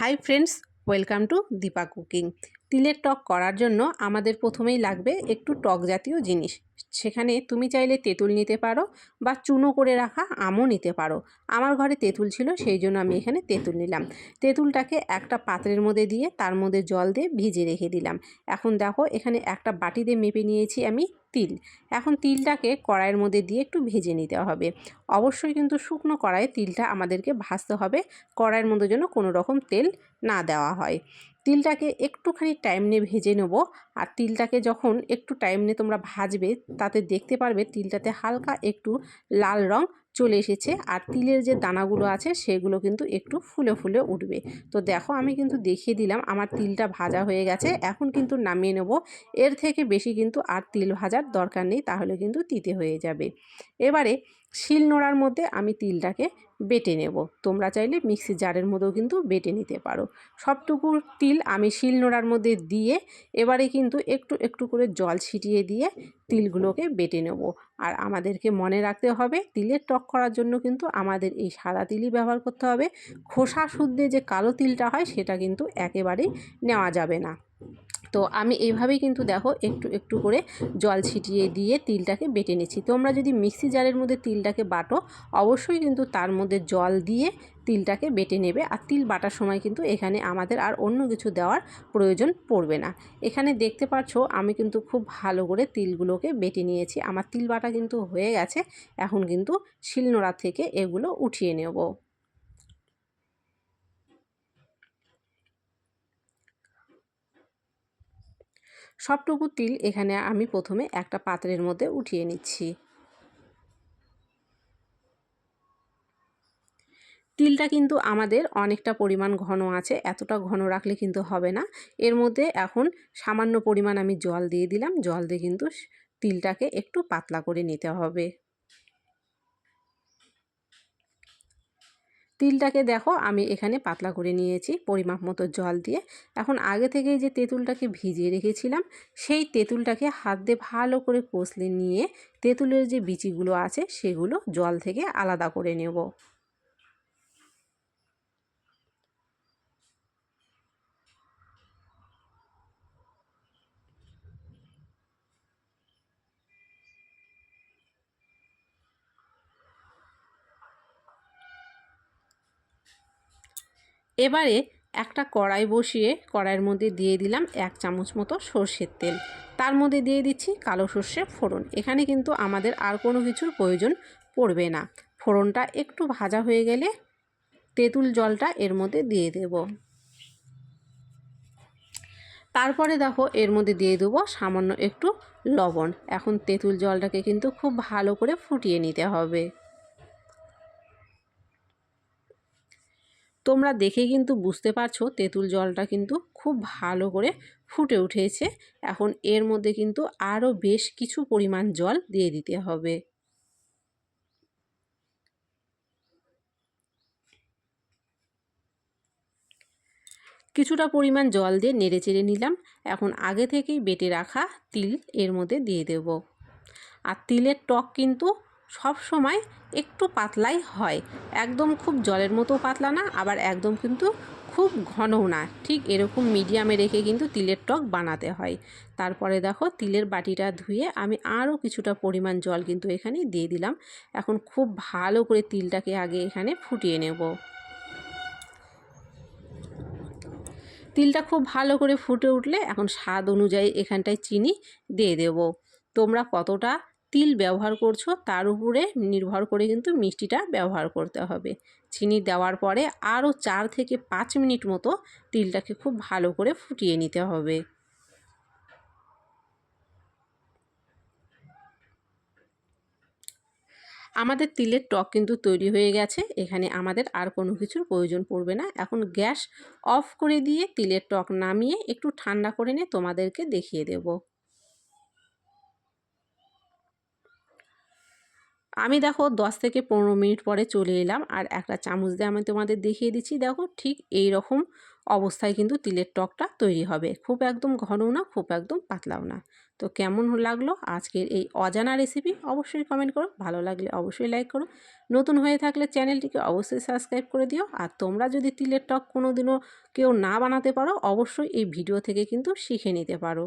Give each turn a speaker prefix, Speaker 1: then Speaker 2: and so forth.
Speaker 1: Hi friends, welcome to Deepa cooking. তিলের টক করার জন্য আমাদের প্রথমেই লাগবে একটু টক জাতীয় জিনিস। সেখানে তুমি চাইলে তেঁতুল নিতে পারো বা চুনো করে রাখা আমও নিতে পারো। আমার ঘরে তেঁতুল ছিল, সেই জন্য আমি এখানে তেঁতুল নিলাম। তেঁতুলটাকে একটা পাত্রের মধ্যে দিয়ে তার মধ্যে জল দিয়ে ভিজে রেখে দিলাম। এখন দেখো, এখানে একটা বাটিতে মেপে নিয়েছি আমি তিল। এখন তিলটাকে কড়াইয়ের মধ্যে দিয়ে একটু ভেজে নিতে হবে। অবশ্যই কিন্তু শুকনো কড়াইয়ে তিলটা আমাদেরকে ভাজতে হবে। কড়াইয়ের মধ্যে যেন কোনো রকম তেল না দেওয়া হয়। তিলটাকে একটুখানি টাইম নিয়ে ভেজে নেব। আর তিলটাকে যখন একটু টাইম নিয়ে তোমরা ভাজবে তাতে দেখতে পারবে তিলটাতে হালকা একটু লাল রং চলে এসেছে। আর তিলের যে দানাগুলো আছে, সেগুলো কিন্তু একটু ফুলে ফুলে উঠবে। তো দেখো, আমি কিন্তু দেখিয়ে দিলাম, আমার তিলটা ভাজা হয়ে গেছে। এখন কিন্তু নামিয়ে নেব। এর থেকে বেশি কিন্তু আর তিল ভাজার দরকার নেই, তাহলে কিন্তু তিতে হয়ে যাবে। এবারে শিল নোড়ার মধ্যে আমি তিলটাকে বেটে নেব। তোমরা চাইলে মিক্সি জারের মধ্যেও কিন্তু বেটে নিতে পারো। সবটুকু তিল আমি শিল নোড়ার মধ্যে দিয়ে, এবারে কিন্তু একটু একটু করে জল ছিটিয়ে দিয়ে তিলগুলোকে বেটে নেব। আর আমাদেরকে মনে রাখতে হবে, তিলের টক করার জন্য কিন্তু আমাদের এই সাদা তিলই ব্যবহার করতে হবে। খোসা শুদ্ধে যে কালো তিলটা হয়, সেটা কিন্তু একেবারেই নেওয়া যাবে না। তো আমি এইভাবেই কিন্তু দেখো একটু একটু করে জল ছিটিয়ে দিয়ে তিলটাকে বেটে নিচ্ছি। তোমরা যদি মিক্সি জারের মধ্যে তিলটাকে বাটো, অবশ্যই কিন্তু তার মধ্যে জল দিয়ে তিলটাকে বেটে নেবে। আর তিল বাটার সময় কিন্তু এখানে আমাদের আর অন্য কিছু দেওয়ার প্রয়োজন পড়বে না। এখানে দেখতে পাচ্ছ আমি কিন্তু খুব ভালো করে তিলগুলোকে বেটে নিয়েছি। আমার তিল বাটা কিন্তু হয়ে গেছে। এখন কিন্তু শিলনোড়া থেকে এগুলো উঠিয়ে নেব। সবটুকু তিল এখানে আমি প্রথমে একটা পাত্রের মধ্যে উঠিয়ে নিচ্ছি। তিলটা কিন্তু আমাদের অনেকটা পরিমাণ ঘন আছে, এতটা ঘন রাখলে কিন্তু হবে না। এর মধ্যে এখন সামান্য পরিমাণ আমি জল দিয়ে দিলাম, জল দিয়ে কিন্তু তিলটাকে একটু পাতলা করে নিতে হবে। তিলটাকে দেখো, আমি এখানে পাতলা করে নিয়েছি, পরিমাপ মতো জল দিয়ে। এখন আগে থেকে যে তেঁতুলটাকে ভিজিয়ে রেখেছিলাম, সেই তেঁতুলটাকে হাত দিয়ে ভালো করে কষলে নিয়ে তেঁতুলের যে বিচিগুলো আছে, সেগুলো জল থেকে আলাদা করে নেব। এবারে একটা কড়াই বসিয়ে কড়াইয়ের মধ্যে দিয়ে দিলাম এক চামচ মতো সর্ষের তেল। তার মধ্যে দিয়ে দিচ্ছি কালো সর্ষে ফোড়ন। এখানে কিন্তু আমাদের আর কোনো কিছুর প্রয়োজন পড়বে না। ফোড়নটা একটু ভাজা হয়ে গেলে তেঁতুল জলটা এর মধ্যে দিয়ে দেব। তারপরে দেখো এর মধ্যে দিয়ে দেবো সামান্য একটু লবণ। এখন তেঁতুল জলটাকে কিন্তু খুব ভালো করে ফুটিয়ে নিতে হবে। তোমরা দেখে কিন্তু বুঝতে পারছ তেঁতুল জলটা কিন্তু খুব ভালো করে ফুটে উঠেছে। এখন এর মধ্যে কিন্তু আরও বেশ কিছু পরিমাণ জল দিয়ে দিতে হবে। কিছুটা পরিমাণ জল দিয়ে নেড়ে চেড়ে নিলাম। এখন আগে থেকেই বেটে রাখা তিল এর মধ্যে দিয়ে দেব। আর তিলের টক কিন্তু সব সময় একটু পাতলাই হয়। একদম খুব জলের মতো পাতলা না, আবার একদম কিন্তু খুব ঘনও না। ঠিক এরকম মিডিয়ামে রেখে কিন্তু তিলের টক বানাতে হয়। তারপরে দেখো তিলের বাটিটা ধুয়ে আমি আরও কিছুটা পরিমাণ জল কিন্তু এখানে দিয়ে দিলাম। এখন খুব ভালো করে তিলটাকে আগে এখানে ফুটিয়ে নেব। তিলটা খুব ভালো করে ফুটে উঠলে এখন স্বাদ অনুযায়ী এখানটায় চিনি দিয়ে দেব। তোমরা কতটা তিল ব্যবহার করছ, তার উপরে নির্ভর করে কিন্তু মিষ্টিটা ব্যবহার করতে হবে। চিনি দেওয়ার পরে আরও চার থেকে পাঁচ মিনিট মতো তিলটাকে খুব ভালো করে ফুটিয়ে নিতে হবে। আমাদের তিলের টক কিন্তু তৈরি হয়ে গেছে, এখানে আমাদের আর কোনো কিছুর প্রয়োজন পড়বে না। এখন গ্যাস অফ করে দিয়ে তিলের টক নামিয়ে একটু ঠান্ডা করে নিয়ে তোমাদেরকে দেখিয়ে দেবো। আমি দেখো দশ থেকে পনেরো মিনিট পরে চলে এলাম আর একটা চামচ দিয়ে আমি তোমাদের দেখিয়ে দিচ্ছি। দেখো ঠিক এই রকম অবস্থায় কিন্তু তিলের টকটা তৈরি হবে। খুব একদম ঘনও না, খুব একদম পাতলাও না। তো কেমন লাগল আজকের এই অজানা রেসিপি অবশ্যই কমেন্ট করো। ভালো লাগলে অবশ্যই লাইক করো। নতুন হয়ে থাকলে চ্যানেলটিকে অবশ্যই সাবস্ক্রাইব করে দিও। আর তোমরা যদি তিলের টক কোনো দিনও কেউ না বানাতে পারো, অবশ্যই এই ভিডিও থেকে কিন্তু শিখে নিতে পারো।